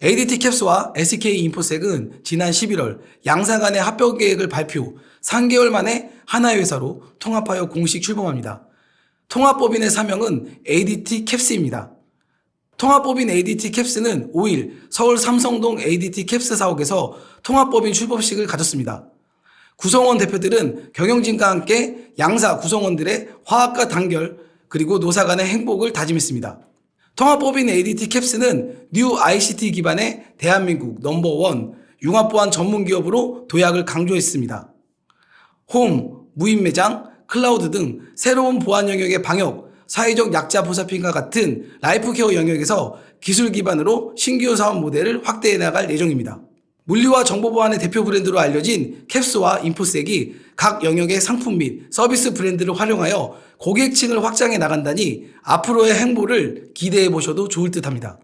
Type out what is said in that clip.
ADT 캡스와 SK 인포색은 지난 11월 양사 간의 합병 계획을 발표 3개월 만에 하나의 회사로 통합하여 공식 출범합니다. 통합법인의 사명은 ADT 캡스입니다. 통합법인 ADT 캡스는 5일 서울 삼성동 ADT 캡스 사옥에서 통합법인 출범식을 가졌습니다. 구성원 대표들은 경영진과 함께 양사 구성원들의 화합과 단결 그리고 노사 간의 행복을 다짐했습니다. 통합 법인 ADT 캡스는 뉴 ICT 기반의 대한민국 넘버원 융합보안 전문 기업으로 도약을 강조했습니다. 홈, 무인 매장, 클라우드 등 새로운 보안 영역의 방역, 사회적 약자 보살핌과 같은 라이프 케어 영역에서 기술 기반으로 신규 사업 모델을 확대해 나갈 예정입니다. 물리와 정보 보안의 대표 브랜드로 알려진 캡스와 인포색이 각 영역의 상품 및 서비스 브랜드를 활용하여 고객층을 확장해 나간다니 앞으로의 행보를 기대해 보셔도 좋을 듯 합니다.